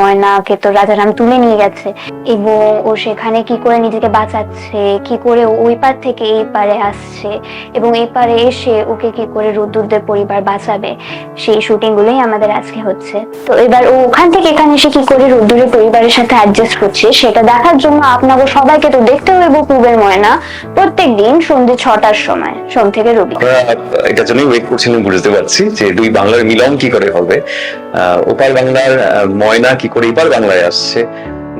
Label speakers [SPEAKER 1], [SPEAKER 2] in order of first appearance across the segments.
[SPEAKER 1] ময়নাকে তো রাজারাম তুলে নিয়ে গেছে। এবং ও সেখানে কি করে নিজেকে বাঁচাচ্ছে, কি করে ওই পার থেকে এই পারে আসছে, এবং এই পারে এসে ওকে কি করে রুদ্রদের পরিবার বাঁচাবে, সেই শুটিং গুলোই আমাদের আজকে হচ্ছে। তো এবার ও ওখান থেকে এখানে এসে কি করে রুদ্রের পরিবারের সাথে অ্যাডজাস্ট করছে, সেটা দেখার জন্য আপনাকে সবাইকে তো দেখতে হইব পূবের ময়না, প্রত্যেক দিন সন্ধ্যে ছটার সময়, সোম থেকে রবি।
[SPEAKER 2] এটার জন্যই ওয়েট করছিলাম বুঝতে পারছি যে দুই বাংলার মিলন কি করে হবে। ওপার বাংলার ময়না কি করে এপার বাংলায় আসছে?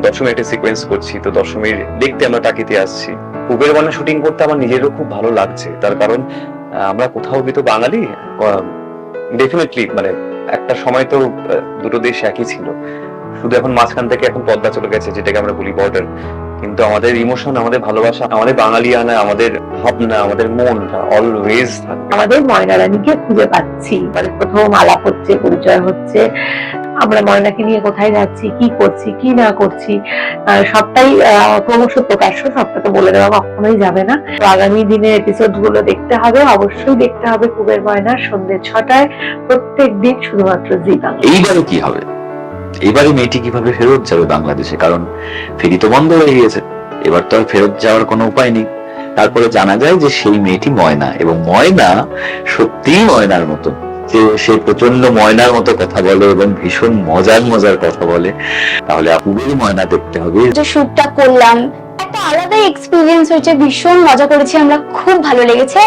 [SPEAKER 2] দশমী একটা সিকোয়েন্স করছি, তো দশমীর দেখতে আমরা টাকিতে আসছি কুবের বানা শুটিং করতে আমার নিজেরও খুব ভালো লাগছে। তার কারণ আমরা কোথাও তো বাঙালি ডেফিনেটলি মানে একটা সময় তো দুটো দেশ একই ছিল। শুধু এখন মাঝখান থেকে এখন পদ্মা চলে গেছে, যেটাকে আমরা বলি বর্ডার কিন্তু আমাদের ইমোশন আমাদের ভালোবাসা, আমাদের বাঙালিয়ানা, আমাদের ভাবনা, আমাদের মন অলওয়েজ
[SPEAKER 3] আমাদের ময়না রানীকে খুঁজে পাচ্ছি। মানে প্রথম আলাপ হচ্ছে, পরিচয় হচ্ছে। আমরা ময়নাকে নিয়ে কোথায় যাচ্ছি, কি করছি, কি না করছি সবটাই ক্রমশ প্রকাশ্য, সবটা তো বলে দেওয়া কখনোই যাবে না। আগামী দিনের এপিসোডগুলো দেখতে হবে, অবশ্যই দেখতে হবে কুবের ময়না সন্ধ্যে ছটায়, প্রত্যেক দিন শুধুমাত্র জি বাংলা।
[SPEAKER 4] এইবারে কি হবে? এইবারে মেয়েটি কীভাবে ফেরত যাবে বাংলাদেশে? কারণ ফেরি তো বন্ধ হয়ে গিয়েছে। এবার তো আর ফেরত যাওয়ার কোনো উপায় নেই। তারপরে জানা যায় যে সেই মেয়েটি ময়না, এবং ময়না সত্যিই ময়নার মতো। যে সে প্রচণ্ড ময়নার মতো কথা বলে এবং ভীষণ মজার মজার কথা বলে। তাহলে আপুবেরই ময়না দেখতে হবে।
[SPEAKER 1] যে শুটটা করলাম একটা আলাদাই এক্সপিরিয়েন্স হয়েছে ভীষণ মজা করেছি আমরা খুব ভালো লেগেছে।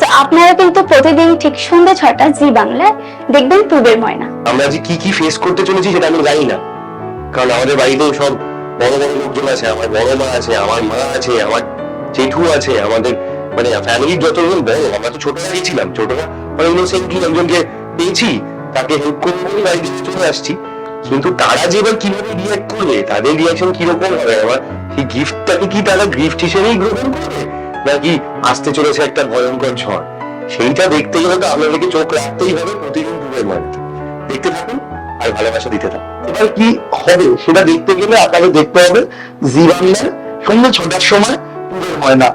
[SPEAKER 1] তো আপনারা কিন্তু প্রতিদিন ঠিক সন্ধ্যে ছটা জি বাংলায় দেখবেন পূবের ময়না।
[SPEAKER 2] আমরা যে কি কি ফেস করতে চলেছি সেটা আমি জানি না। কারণ আমাদের বাড়িতে সব বড় বড় লোকজন আছে আমার বড় মা আছে আমার মা আছে আমার জেঠু আছে আমাদের মানে ফ্যামিলির যতজন বড় আমরা তো ছোটবেলায় ছিলাম ছোটরা মানে একজনকে পেয়েছি, তাকে হেল্প চলে আসছি। কিন্তু তারা যে এবার কীভাবে রিয়াক্ট করবে, তাদের রিয়াকশন কীরকম হবে? সেই গিফটটাকে কি তারা গিফট হিসেবেই গ্রহণ করবে? নাকি আসতে চলেছে একটা ভয়ঙ্কর ঝড়? সেইটা দেখতে গেলে তো আপনাদেরকে চোখ রাখতেই হবে প্রতিদিন মাটিতে দেখতে থাকুন আর ভালোবাসা দিতে থাকুন। এবার কি হবে সেটা দেখতে গেলে আপনাদের দেখতে হবে জি সন্ধ্যে ছটার সময় পুরো হয় না